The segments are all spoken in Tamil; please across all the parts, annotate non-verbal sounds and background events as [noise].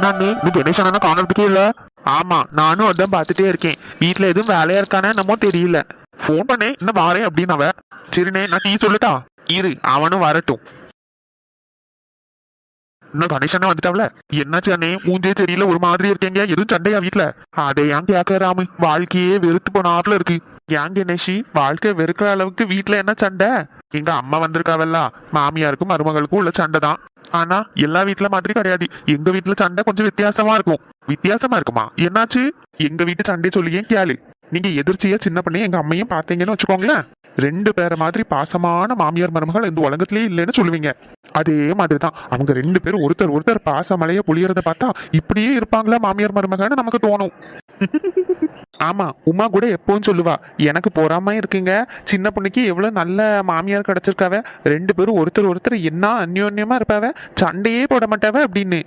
என்னன்னு? நீ கணேசன் அண்ணா காணறதுக்கே இல்ல. ஆமா நானும் அதான் பார்த்துட்டே இருக்கேன். வீட்ல எதுவும் வேலையா இருக்கானே என்னமோ தெரியல. ஃபோன் பண்ணேன் இன்னும் வாரேன் அப்படின்னு அவ. சரிண்ணே நான் டீ சொல்லட்டா? இரு அவனும் வரட்டும். இன்னும் கணேசன் வந்துட்டாவ்ல என்னாச்சு அண்ணே? மூஞ்சே தெரியல ஒரு மாதிரி இருக்கீங்க. எதுவும் சண்டையா வீட்டுல அதை ஏன் கேட்க ராமு? வாழ்க்கையே வெறுத்து போனாப்ல இருக்கு. ஏன் கணேஷி? வாழ்க்கை வெறுக்கிற அளவுக்கு வீட்டுல என்ன சண்டை? எங்க அம்மா வந்திருக்காவல்ல. மாமியாருக்கும் மருமகளுக்கும் உள்ள சண்டை தான் ஆனா எல்லா வீட்ல மாதிரி கிடையாது. எங்க வீட்டுல சண்டை கொஞ்சம் வித்தியாசமா இருக்கும். வித்தியாசமா இருக்குமா? என்னாச்சு? எங்க வீட்டு சண்டை சொல்லியே கேளு. நீங்க எதிர்ச்சியா சின்ன பண்ணி எங்க அம்மையும் பார்த்தீங்கன்னு வச்சுக்கோங்களேன். ரெண்டு பேரை மாதிரி பாசமான மாமியார் மருமகள் இந்த உலகத்திலேயே இல்லைன்னு சொல்லுவீங்க. அதே மாதிரி தான் அவங்க ரெண்டு பேரும் ஒருத்தர் ஒருத்தர் பாசமலைய புளியறத பார்த்தா இப்படியே இருப்பாங்களா மாமியார் மருமகன்னு நமக்கு தோணும். ஆமா உமா கூட எப்பவும் சொல்லுவா எனக்கு பொறாம இருக்குங்க. சின்ன பொண்ணுக்கு எவ்வளவு நல்ல மாமியார் கிடைச்சிருக்காவ. ரெண்டு பேரும் ஒருத்தர் ஒருத்தர் என்ன அந்யோன்யமா இருப்பாவ. சண்டையே போட மாட்டாவ அப்படின்னு.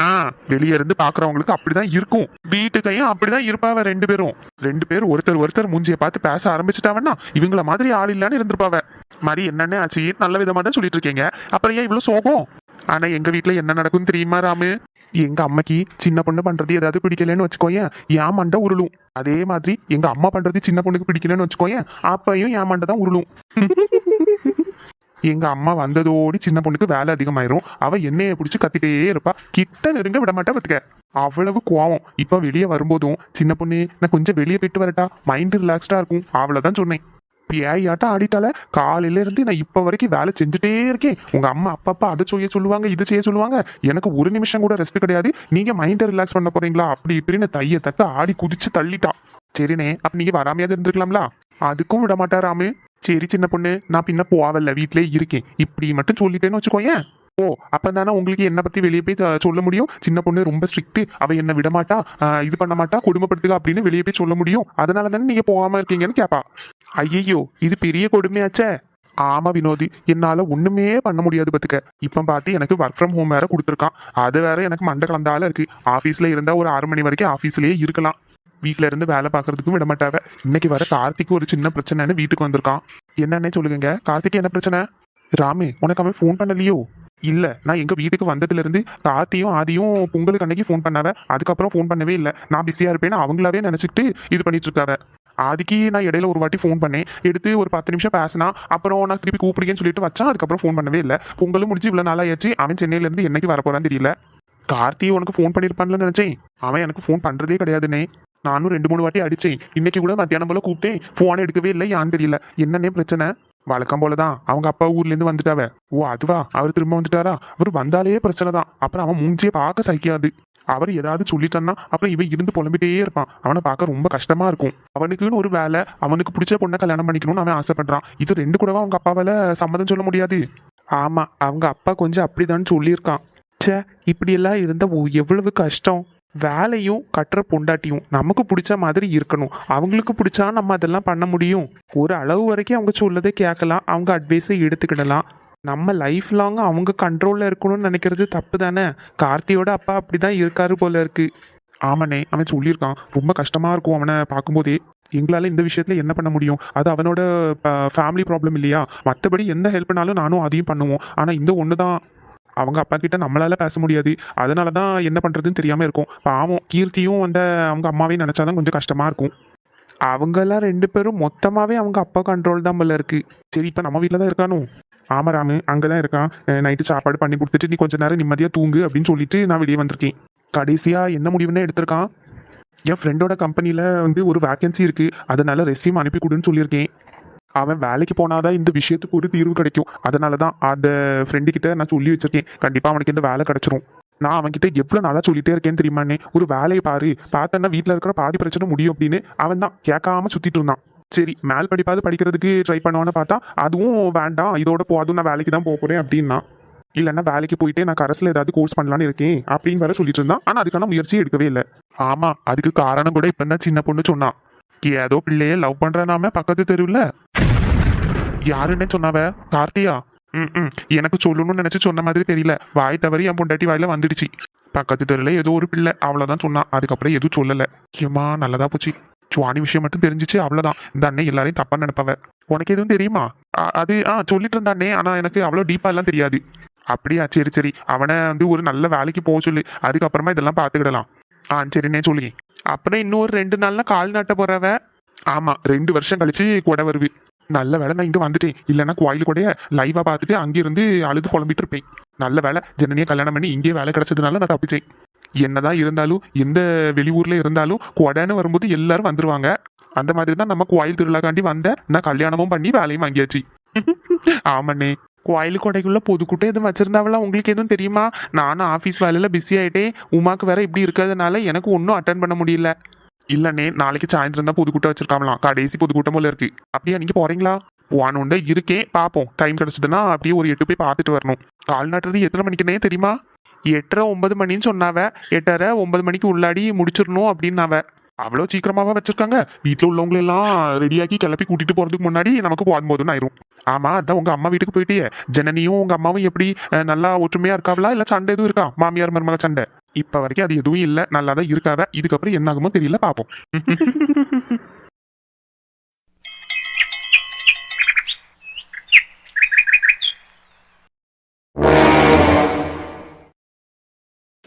ஆ வெளியே இருந்து பாக்குறவங்களுக்கு அப்படிதான் இருக்கும். வீட்டுக்கையும் அப்படிதான் இருப்பாவ ரெண்டு பேரும். ரெண்டு பேரும் ஒருத்தர் ஒருத்தர் மூஞ்சியை பார்த்து பேச ஆரம்பிச்சிட்டாவன்னா இவங்கள மாதிரி ஆள் இல்லன்னு இருந்திருப்பாவ. மாதிரி என்னென்ன ஆச்சு? நல்ல விதமா தான் சொல்லிட்டு இருக்கீங்க. அப்புறம் ஏன் இவ்வளவு சோகம்? ஆனா எங்க வீட்டுல என்ன நடக்கும் தெரியுமா ராமு? எங்க அம்மைக்கு சின்ன பொண்ணு பண்றது ஏதாவது பிடிக்கலன்னு வச்சுக்கோயேன் என் மண்டை உருளும். அதே மாதிரி எங்க அம்மா பண்றது சின்ன பொண்ணுக்கு பிடிக்கலன்னு வச்சுக்கோயேன் அப்பையும் என் மண்டை தான் உருளும். [laughs] எங்க அம்மா வந்ததோடி சின்ன பொண்ணுக்கு வேலை அதிகமாயிரும். அவ என்னைய பிடிச்சி கத்திட்டே இருப்பா. கிட்ட நெருங்க விட மாட்டா பத்துக்க. அவ்வளவு கோவம். இப்ப வெளியே வரும்போதும் சின்ன பொண்ணு நான் கொஞ்சம் வெளியே போயிட்டு வரட்டா? மைண்ட் ரிலாக்ஸ்டா இருக்கும். அவ்வளவுதான் சொன்னேன். பியாயாட்டம் ஆடிட்டால காலையில இருந்து நான் இப்ப வரைக்கும் வேலை செஞ்சுட்டே இருக்கேன். உங்க அம்மா அப்பப்பா அதை செய்ய சொல்லுவாங்க இதை செய்ய சொல்லுவாங்க. எனக்கு ஒரு நிமிஷம் கூட ரெஸ்ட் கிடையாது. நீங்க மைண்டை ரிலாக்ஸ் பண்ண போறீங்களா? அப்படி இப்படின்னு தைய தக்க ஆடி குதிச்சு தள்ளிட்டா. சரிண்ணே அப்ப நீங்க வராமையாவது இருந்திருக்கலாம்ல? அதுக்கும் விட மாட்டாராமே சரி சின்ன பொண்ணு நான் பின்ன போவல்ல வீட்டிலே இருக்கேன். இப்படி மட்டும் சொல்லிட்டேன்னு வச்சுக்கோயேன். ஓ அப்பதானே உங்களுக்கு என்னை பத்தி வெளியே போய் சொல்ல முடியும்? சின்ன பொண்ணு ரொம்ப ஸ்ட்ரிக்ட் அவள் என்னை விடமாட்டா இது பண்ண மாட்டா குடும்பப்படுத்துக அப்படின்னு வெளியே போய் சொல்ல முடியும்? அதனால தானே நீங்க போகாம இருக்கீங்கன்னு கேட்பா ஐயையோ இது பெரிய கொடுமையாச்சே. ஆமா வினோதி என்னால ஒண்ணுமே பண்ண முடியாது பத்துக்க. இப்ப பார்த்து எனக்கு ஒர்க் ஃப்ரம் ஹோம் வேற கொடுத்துருக்கான். அது வேற எனக்கு மண்டை கலந்தால இருக்கு. ஆபீஸ்ல இருந்தா ஒரு ஆறு மணி வரைக்கும் ஆபீஸ்லயே இருக்கலாம். வீட்டில இருந்து வேலை பார்க்கறதுக்கும் விட மாட்டாவ. இன்னைக்கு வர கார்த்திக்கு ஒரு சின்ன பிரச்சனைன்னு வீட்டுக்கு வந்திருக்கான். என்னன்னே சொல்லுங்க கார்த்திக் என்ன பிரச்சனை? ராமே உனக்கு அவன் ஃபோன் பண்ணலையோ? இல்ல நான் எங்க வீட்டுக்கு வந்ததுல இருந்து கார்த்தியும் ஆதியும் பொங்கலுக்கு அன்னைக்கு ஃபோன் பண்ணாவ. அதுக்கப்புறம் ஃபோன் பண்ணவே இல்லை. நான் பிஸியா இருப்பேன்னு அவங்களாவே நினைச்சிட்டு இது பண்ணிட்டு இருக்காவ. ஆதிக்கு நான் இடையில ஒரு வாட்டி ஃபோன் பண்ணேன். எடுத்து ஒரு பத்து நிமிஷம் பேசினா அப்புறம் நான் திருப்பி கூப்பிடுங்கன்னு சொல்லிட்டு வச்சான். அதுக்கப்புறம் ஃபோன் பண்ணவே இல்லை. பொங்கலும் முடிஞ்சு இவ்வளவு நாளாயாச்சு. அவன் சென்னையில இருந்து என்னைக்கு வரப்போறான்னு தெரியல. கார்த்தி உனக்கு ஃபோன் பண்ணிருப்பான்ல நினைச்சேன். அவன் எனக்கு ஃபோன் பண்றதே கிடையாதுனே நானும் ரெண்டு மூணு வாட்டி அடிச்சேன். இன்னைக்கு கூட மத்தியானம் போல கூப்பிட்டேன். ஃபோன் எடுக்கவே இல்லை. யான்னு தெரியல. என்னன்னே பிரச்சனை. வழக்கம் போலதான். அவங்க அப்பா ஊர்லேருந்து வந்துட்டாவ. ஓ அதுவா? அவர் திரும்ப வந்துட்டாரா? அவர் வந்தாலே பிரச்சனை தான். அப்புறம் அவன் மூஞ்சியை பார்க்க சகிக்காது. அவர் ஏதாவது சொல்லிட்டான்னா அப்புறம் இவன் இருந்து புலம்பிட்டே இருப்பான். அவனை பார்க்க ரொம்ப கஷ்டமா இருக்கும். அவனுக்குன்னு ஒரு வேலை. அவனுக்கு பிடிச்ச பொண்ணை கல்யாணம் பண்ணிக்கணும்னு அவன் ஆசைப்படுறான். இது ரெண்டு கூடவா அவங்க அப்பாவால சம்மதம் சொல்ல முடியாது? ஆமா. அவங்க அப்பா கொஞ்சம் அப்படிதான் சொல்லியிருக்கான். ச்சே இப்படியெல்லாம் இருந்தால் ஓ, எவ்வளவு கஷ்டம். வேலையும் கட்டுற பொண்டாட்டியும் நமக்கு பிடிச்ச மாதிரி இருக்கணும். அவங்களுக்கு பிடிச்சா நம்ம அதெல்லாம் பண்ண முடியும். ஒரு அளவு வரைக்கும் அவங்க சொல்லதை கேட்கலாம். அவங்க அட்வைஸை எடுத்துக்கிடலாம். நம்ம லைஃப் லாங் அவங்க கண்ட்ரோலில் இருக்கணும்னு நினைக்கிறது தப்பு தானே? கார்த்தியோட அப்பா அப்படிதான் இருக்காரு போல இருக்கு. ஆமாண்ணே அவன் சொல்லியிருக்கான். ரொம்ப கஷ்டமாக இருக்கும் அவனை பார்க்கும்போதே. எங்களால் இந்த விஷயத்தில் என்ன பண்ண முடியும்? அது அவனோட ஃபேமிலி ப்ராப்ளம் இல்லையா? மற்றபடி எந்த ஹெல்ப்னாலும் நானும் அதையும் பண்ணுவோம். ஆனால் இந்த ஒன்று தான் அவங்க அப்பா கிட்ட நம்மளால பேச முடியாது. அதனால தான் என்ன பண்ணுறதுன்னு தெரியாமல் இருக்கும். பாவம் கீர்த்தியும் வந்த அவங்க அம்மாவே நினச்சாதான் கொஞ்சம் கஷ்டமாக இருக்கும். அவங்கெல்லாம் ரெண்டு பேரும் மொத்தமாகவே அவங்க அப்பா கண்ட்ரோல் தான் போல இருக்கு. சரி இப்போ நம்ம வீட்டில் தான் இருக்கானோ? ஆமாம் ராமு அங்கதான் இருக்கான். நைட்டு சாப்பாடு பண்ணி கொடுத்துட்டு நீ கொஞ்ச நேரம் நிம்மதியாக தூங்கு அப்படின்னு சொல்லிட்டு நான் வெளியே வந்திருக்கேன். கடைசியாக என்ன முடிவுன்னு எடுத்திருக்கான்? என் ஃப்ரெண்டோட கம்பெனியில் வந்து ஒரு வேக்கன்சி இருக்குது அதனால் ரெஸ்யூம் அனுப்பி கொடுன்னு சொல்லியிருக்கேன். அவன் வேலைக்கு போனாதான் இந்த விஷயத்துக்கு ஒரு தீர்வு கிடைக்கும். அதனால தான் அந்த ஃப்ரெண்டு கிட்ட நான் சொல்லி வச்சிருக்கேன். கண்டிப்பா அவனுக்கு இந்த வேலை கிடைச்சிரும். நான் அவன்கிட்ட எவ்வளோ நாளாக சொல்லிட்டே இருக்கேன்னு தெரியுமாண்ணே ஒரு வேலையை பாரு. பார்த்தேன்னா வீட்டில் இருக்கிற பாதி பிரச்சனை முடியும் அப்படின்னு அவன் தான் கேட்காம சுத்திட்டு இருந்தான். சரி மேல் படிப்பாவது படிக்கிறதுக்கு ட்ரை பண்ணுவான்னு பார்த்தா அதுவும் வேண்டாம். இதோட போதும் நான் வேலைக்கு தான் போக போறேன் அப்படின்னா. இல்லைன்னா வேலைக்கு போயிட்டே நான் கரஸ்ல ஏதாவது கோர்ஸ் பண்ணலான்னு இருக்கேன் அப்படின்னு வேற சொல்லிட்டு இருந்தான். ஆனா அதுக்கான முயற்சி எடுக்கவே இல்லை. ஆமா அதுக்கு காரணம் கூட இப்ப தான் சின்ன பொண்ணு சொன்னான் ஏதோ பிள்ளையே லவ் பண்றனாம பக்கத்து தெருவுல. யாருன்னு சொன்னாவ? கார்த்தியா? ம் ம். எனக்கு சொல்லணும்னு நினைச்சு சொன்ன மாதிரி தெரியல. வாய் தவறி என் பொண்டாட்டி வாயில வந்துடுச்சு. பக்கத்து தெருல ஏதோ ஒரு பிள்ளை. அவ்வளோதான் சொன்னான் அதுக்கப்புறம் எதுவும் சொல்லல. ஏமா நல்லதா போச்சு. சுவாணி விஷயம் மட்டும் தெரிஞ்சிச்சு அவ்வளோதான் இந்த அண்ணன் எல்லாரையும் தப்பா நினைப்பவ. உனக்கு எதுவும் தெரியுமா? அது ஆ சொல்லிட்டு இருந்தானே ஆனா எனக்கு அவ்வளோ டீப்பா எல்லாம் தெரியாது. அப்படியா? சரி சரி. அவனை வந்து ஒரு நல்ல வேலைக்கு போக சொல்லு. அதுக்கப்புறமா இதெல்லாம் பார்த்துக்கிடலாம் ஆ சரிண்ணே சொல்லி. அப்புறம் இன்னொரு ரெண்டு நாளில் கால் நாட்ட போறவ? ஆமா ரெண்டு வருஷம் கழிச்சு கூட வருவி நல்ல வேலை நான் இங்கே வந்துட்டேன். இல்லைன்னா கோயில் கூட லைவா பார்த்துட்டு அங்கேருந்து அழுது புலம்பிட்டு இருப்பேன். நல்ல வேலை ஜனனியை கல்யாணம் பண்ணி இங்கேயே வேலை கிடச்சதுனால நான் தப்பிச்சேன். என்னதான் இருந்தாலும் எந்த வெளியூரில் இருந்தாலும் கொடைன்னு வரும்போது எல்லாரும் வந்துருவாங்க. அந்த மாதிரி தான் நம்ம கோயில் திருவிழாக்காண்டி வந்தேன் நான் கல்யாணமும் பண்ணி வேலையும் வாங்கியாச்சு. ஆமாண்ணே. கோயில் கொடைக்குள்ள பொதுக்கூட்டம் எதுவும் வச்சிருந்தாவெல்லாம் உங்களுக்கு எதுவும் தெரியுமா? நானும் ஆஃபீஸ் வேலையில் பிஸி ஆயிட்டேன். உமாக்கு வேற இப்படி இருக்கிறதுனால எனக்கு ஒன்றும் அட்டன் பண்ண முடியல. இல்லண்ணே நாளைக்கு சாயந்தரம் தான் பொதுக்கூட்டம் வச்சிருக்காங்களாம். கடைசி பொதுக்கூட்டம் போல இருக்கு. அப்படியே நீங்க போறீங்களா? போனோண்ட இருக்கேன் பார்ப்போம் டைம் கிடைச்சதுன்னா அப்படியே ஒரு எட்டு போய் பார்த்துட்டு வரணும். கால் நாட்டுறது எத்தனை மணிக்குன்னே தெரியுமா? எட்டரை ஒன்பது மணின்னு சொன்னாவ. எட்டரை ஒன்பது மணிக்கு உள்ளாடி முடிச்சிடணும் அப்படின்னாவ. அவ்வளோ சீக்கிரமாவா வச்சிருக்காங்க. வீட்டில் உள்ளவங்க எல்லாம் ரெடியாக்கி கிளப்பி கூட்டிட்டு போறதுக்கு முன்னாடி நமக்கு போதும் ஆயிரும். ஆமா அதான் உங்க அம்மா வீட்டுக்கு போயிட்டே ஜனனியும் உங்க அம்மாவும் எப்படி நல்லா ஒற்றுமையா இருக்காவளா? இல்ல சண்டை எதுவும் இருக்கா? மாமியார் மருமக சண்டை. இப்ப வரைக்கும் அது எதுவும் இல்லை. நல்லா தான் இருக்காவ. இதுக்கப்புறம் என்ன ஆகுமோ தெரியல பாப்போம்.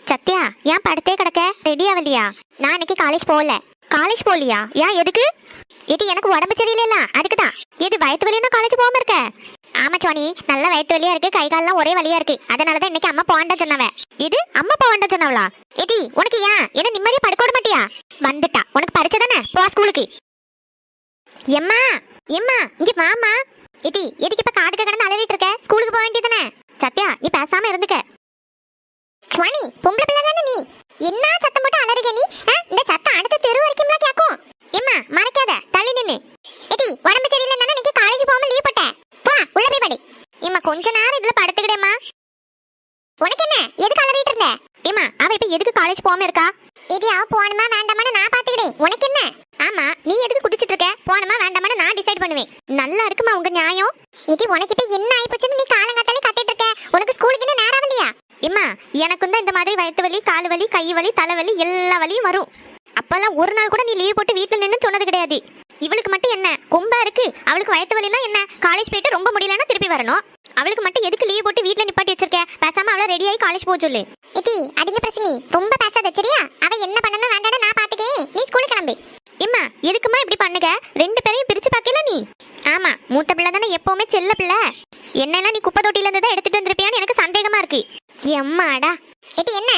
சத்யா ஏன் படத்தே கிடக்க ரெடி ஆகலையா? நான் இன்னைக்கு காலேஜ் போகல. காலேஜ் போகலையா? ஏன் எதுக்கு? இது எனக்கு உடம்பு சரியில்லைல்ல அதுக்கு தான் எது வயிற்று வலியா காலேஜ் போகாம இருக்க. ஆமா சோனி நல்ல வயிற்று வலியா இருக்கு கை கால்லாம் ஒரே வலியா இருக்கு. அதனால தான் இன்னைக்கு அம்மா போகண்டா சொன்னவ இது அம்மா போகண்டா சொன்னவளா எதி உனக்கு ஏன்? என்ன நிம்மதியா படுக்க விட மாட்டியா? வந்துட்டா. உனக்கு பரிச்சை தானே போ ஸ்கூலுக்கு எம்மா எம்மா இங்க மாமா எதி எதுக்கு இப்ப காதுக்கு கடந்து அலறிட்டு இருக்க? ஸ்கூலுக்கு போக வேண்டியதானே சத்யா நீ பேசாம இருந்துக்க. சுவாணி பொம்பளை பிள்ளை தானே நீ? என்ன சத்தம் போட்டு அலறுக நீ? இந்த சத்தம் அடுத்த தெரு வரைக்கும்ல கேக்கும். எம்மா மறக்காத. தள்ளி நின்னு. எடி உடம்பு சரியில்லைன்னா நீங்க காலேஜ் போகாம லீவ் போட்ட? போ உள்ள போய் படி. எம்மா கொஞ்ச நேரம் இதுல படுத்துக்கிடேம்மா. உனக்கு என்ன? எதுக்கு அலறிட்டு இருந்த? ஏம்மா அவ இப்ப எதுக்கு காலேஜ் போகாம இருக்கா? எடி அவ போகணுமா வேண்டாமான்னு நான் பாத்துக்கிடேன் உனக்கு என்ன? ஆமா நீ எதுக்கு குதிச்சிட்டு இருக்க? போகணுமா வேண்டாமான்னு நான் டிசைட் பண்ணுவேன். நல்லா இருக்குமா உங்க நியாயம்? எடி உனக்கு இப்ப என்ன ஆயிப்போச்சுன்னு நீ காலங்காத்தாலே கட்டிட்டு இருக்க. உனக்கு ஸ்கூலுக்கு இன்னும் நேரம் இல்லையா இம்மா எனக்கும் தான் இந்த மாதிரி வயிற்று வலி கால் வலி கை வலி தலைவலி எல்லா வலியும் வரும். அப்பெல்லாம் ஒரு நாள் கூட நீ லீவ் போட்டு வீட்டுல நின்னு சொன்னது கிடையாது. இவளுக்கு மட்டும் என்ன? கொம்பா இருக்கு. அவளுக்கு வயிற்று வலினா என்ன? காலேஜ் போயிட்டு ரொம்ப முடியலன்னா திருப்பி வரணும். அவளுக்கு மட்டும் எதுக்கு லீவ் போட்டு வீட்ல நிப்பாட்டி வச்சிருக்க? பேசாம அவளை ரெடி ஆகி காலேஜ் போக சொல்லு. இட்டி அதிக பிரச்சனை ரொம்ப பேசாத சரியா? அவ என்ன பண்ணணும் வேண்டாம் நான் பாத்துக்கே நீ ஸ்கூலுக்கு கிளம்பு. இம்மா எதுக்குமா இப்படி பண்ணுங்க ரெண்டு பேரையும் பிரிச்சு பார்க்கல நீ? ஆமா மூத்த பிள்ளை தானே எப்பவுமே செல்ல பிள்ளை. என்னன்னா நீ குப்பை தொட்டில இருந்து தான் எடுத்துட்டு வந்திருப்பியான்னு எனக்கு சந்தேகமா இருக்கு. எம்மாடா. இது என்ன?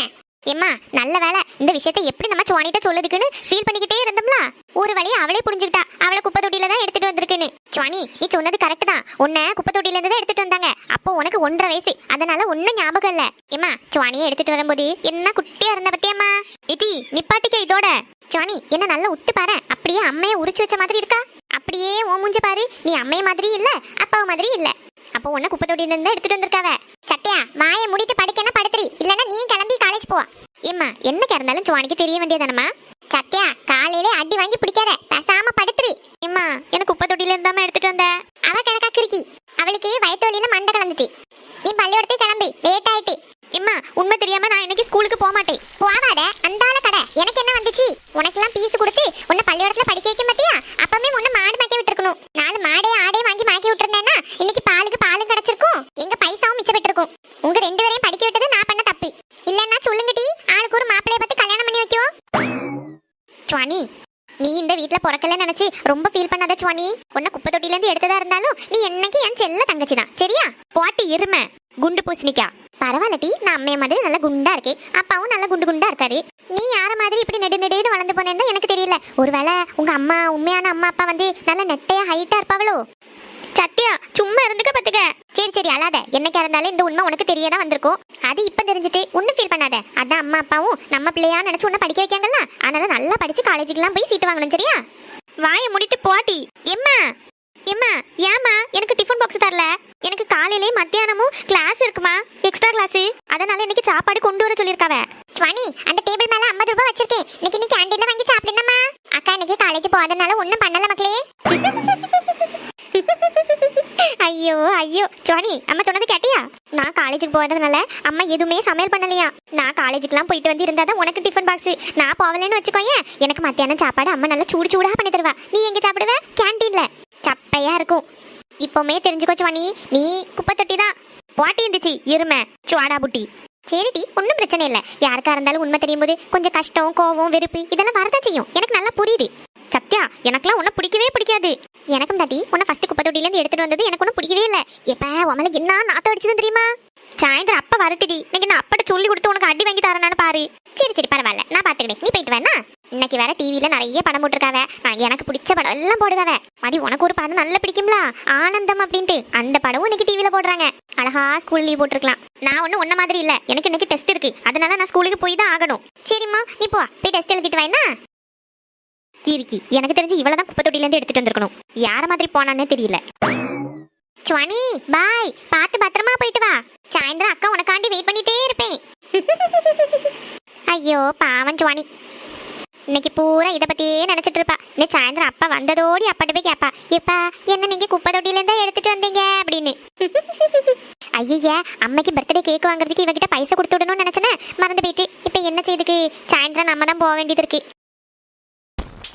எம்மா நல்ல வேலை இந்த விஷயத்தை எப்படி நம்ம சுவானிட்ட சொல்லுதுக்குன்னு ஃபீல் பண்ணிக்கிட்டே இருந்தோம்ல? ஒரு வழியை அவளே புரிஞ்சுக்கிட்டா. அவளை குப்பை தொட்டியில தான் எடுத்துட்டு வந்திருக்குன்னு. சுவானி நீ சொன்னது கரெக்ட் தான். உன்னை குப்பை தொட்டியில இருந்து தான் எடுத்துட்டு வந்தாங்க. அப்போ உனக்கு ஒன்றரை வயசு. அதனால ஒன்னும் ஞாபகம் இல்ல. எம்மா சுவானியை எடுத்துட்டு வரும்போது என்ன குட்டியா இருந்த பத்தியம்மா? இட்டி நிப்பாட்டிக்க இதோட. சுவானி என்ன நல்லா உத்து பாரு. அப்படியே அம்மையை உரிச்சு வச்ச மாதிரி இருக்கா? அப்படியே ஓ மூஞ்ச பாரு. நீ அம்மைய மாதிரி இல்ல அப்பாவை மாதிரி இல்ல. அப்போ உன்ன குப்பை தொட்டில இருந்து எடுத்துட்டு வந்திருக்காவ. சத்யா வாயை முடிட்டு படிக்கணும் படுத்துரி. இல்லனா நீ கிளம்பி காலேஜ் போ. ஏம்மா என்ன இருந்தாலும் சுவானிக்கு தெரிய வேண்டியதானம்மா சத்யா காலையில அடி வாங்கி பிடிக்காத. பேசாம படுத்துரி. ஏம்மா எனக்கு குப்பை தொட்டியில இருந்தாம எடுத்துட்டு வந்த? அவ கணக்கா கிறுக்கி. அவளுக்கு வயிற்று வலியில மண்டை கலந்துச்சு. நீ பள்ளியோடத்துக்கு கிளம்பி. லேட் ஆயிட்டு. எம்மா உண்மை தெரியாம நான் இன்னைக்கு ஸ்கூலுக்கு போக மாட்டேன். போவாத அந்தால கடை. எனக்கு என்ன வந்துச்சு? உனக்கெல்லாம் பீஸ் கொடுத்து உன்னை பள்ளியோடத்துல படிக்க வைக்க மாட்டியா அப்பவே உன்னை மாடு மாக்கி விட்டுருக்கணும் நாலு மாடே ஆடே வாங்கி மாக்கி விட்டுருந்தேன்னா இன்னைக்கு பாலுக்கு பாலும் கிடைச்சிருக்கும் எங்க பைசாவும் மிச்சப்பட்டிருக்கும் உங்க ரெண்டு பேரையும் படிக்க விட்டது நான் பண்ண தப்பு இல்லன்னா சொல்லுங்கடி ஆளுக்கு ஒரு மாப்பிளைய பார்த்து கல்யாணம் பண்ணி வைக்கோ சுவாணி. நீ இந்த வீட்ல பிறக்கல நினைச்சு ரொம்ப ஃபீல் பண்ணாத சுவாணி. உன்னை குப்பை தொட்டில இருந்து எடுத்ததா இருந்தாலும் நீ என்னைக்கு என் செல்ல தங்கச்சி தான். சரியா? போட்டி இருமை குண்டு பூசணிக்கா பரவாயில்ல டி நான் அம்மைய மாதிரி நல்லா குண்டா இருக்கேன். அப்பாவும் நல்லா குண்டு குண்டா இருக்காரு. நீ யார மாதிரி இப்படி நெடு நெடுன்னு வளர்ந்து போனேன்னு எனக்கு தெரியல. ஒருவேளை உங்க அம்மா உண்மையான அம்மா அப்பா வந்து நல்ல நெட்டையா ஹைட்டா இருப்பாவளோ? சத்யா சும்மா இருந்துக்க பத்துக்க. சரி சரி அழாத. என்னைக்கா இருந்தாலும் இந்த உண்மை உனக்கு தெரியதான் வந்திருக்கும். அது இப்ப தெரிஞ்சுட்டு ஒன்னும் ஃபீல் பண்ணாத. அதான் அம்மா அப்பாவும் நம்ம பிள்ளையா நினைச்சு உன்ன படிக்க வைக்காங்கல்ல? அதனால நல்லா படிச்சு காலேஜுக்குலாம் போய் சீட்டு வாங்கணும் சரியா? வாயை முடிட்டு போட்டி எம்மா. எம்மா ஏமா எனக்கு டிஃபன் பாக்ஸ் தரல. எனக்கு காலையிலே மத்தியானமும் கிளாஸ் இருக்குமா? எக்ஸ்ட்ரா கிளாஸ் அதனால இன்னைக்கு சாப்பாடு கொண்டு வர சொல்லிருக்காவ ஸ்வானி அந்த டேபிள் மேல 50 ரூபாய் வச்சிருக்கேன். இன்னைக்கு நீ கேண்டீன்ல வாங்கி சாப்பிடுங்கம்மா அக்கா இன்னைக்கு காலேஜ் போகாதனால ஒண்ணும் பண்ணல மக்களே. [laughs] ஐயோ ஐயோ. ஜானி அம்மா சொன்னது கேட்டியா? நான் காலேஜுக்கு போறதுனால அம்மா எதுவுமே சமையல் பண்ணலையா? நான் காலேஜுக்குலாம் போயிட்டு வந்து இருந்தா தான் உனக்கு டிஃபன் பாக்ஸ் நான் போகலன்னு வச்சுக்கோயே எனக்கு மத்தியானம் சாப்பாடு அம்மா நல்லா சூடு சூடா பண்ணி தருவா. நீ எங்க சாப்பிடுவ? கேண்டீன்ல சப்பையா இருக்கும். இப்போமே தெரிஞ்சுக்கோ ஜானி நீ குப்பை தொட்டி தான். வாட்டி இருந்துச்சு இருமை சுவாடா புட்டி. சரிடி ஒன்றும் பிரச்சனை இல்லை. யாருக்கா இருந்தாலும் உண்மை தெரியும் போது கொஞ்சம் கஷ்டம் கோவம் வெறுப்பு இதெல்லாம் வரதான் செய்யும். எனக்கு நல்லா புரியுது. சத்யா எனக்குலாம் உன்னை பிடிக்கவே பிடிக்காது. எனக்கும் தாட்டி உன்னை ஃபர்ஸ்ட் குப்பை தொட்டிலேருந்து எடுத்துட்டு வந்தது எனக்கு ஒன்றும் பிடிக்கவே இல்லை. எப்ப உமல என்ன நாத்த அடிச்சதுன்னு தெரியுமா? சாயந்தரம் அப்ப வரட்டுடி. இன்னைக்கு நான் அப்பட சொல்லி கொடுத்து உனக்கு அடி வாங்கி தரேன்னு பாரு. சரி சரி பரவாயில்ல. நான் பாத்துக்கிறேன். நீ போயிட்டு வேணா இன்னைக்கு வேற டிவில நிறைய படம் போட்டிருக்காவ. நான் எனக்கு பிடிச்ச படம் எல்லாம் போடுதாவ மதி உனக்கு ஒரு படம் நல்லா பிடிக்கும்ல? ஆனந்தம் அப்படின்ட்டு. அந்த படமும் இன்னைக்கு டிவில போடுறாங்க. அழகா ஸ்கூல் லீவ் போட்டிருக்கலாம். நான் ஒன்றும் உன்ன மாதிரி இல்ல. எனக்கு இன்னைக்கு டெஸ்ட் இருக்கு. அதனால நான் ஸ்கூலுக்கு போய் தான் ஆகணும். சரிம்மா நீ போ. போய் டெஸ்ட் எழுதிட்டு வேணா கீரிக்கி எனக்கு தெரிஞ்சு இவ்வளவுதான் குப்பை தொட்டில இருந்து எடுத்துட்டு வந்திருக்கணும். யார மாதிரி போனானே தெரியல. சுவானி பாய் பார்த்து பத்திரமா போயிட்டு வா. சாயந்தரம் அக்கா உனக்காண்டி வெயிட் பண்ணிட்டே இருப்பேன். ஐயோ பாவன் சுவானி. இன்னைக்கு பூரா இதை பத்தியே நினைச்சிட்டு இருப்பா. இன்னைக்கு சாயந்தரம் அப்பா வந்ததோடி அப்பாட்ட போய் கேப்பா. எப்பா என்ன நீங்க குப்பை தொட்டில இருந்தா எடுத்துட்டு வந்தீங்க அப்படின்னு. ஐயா அம்மைக்கு பர்த்டே கேக் வாங்குறதுக்கு இவகிட்ட பைசா கொடுத்து விடணும்னு நினைச்சேனே. மறந்து போயிட்டு. இப்போ என்ன செய்யுதுக்கு சாயந்தரம் நம்ம தான் போக வேண்டியது இருக்கு.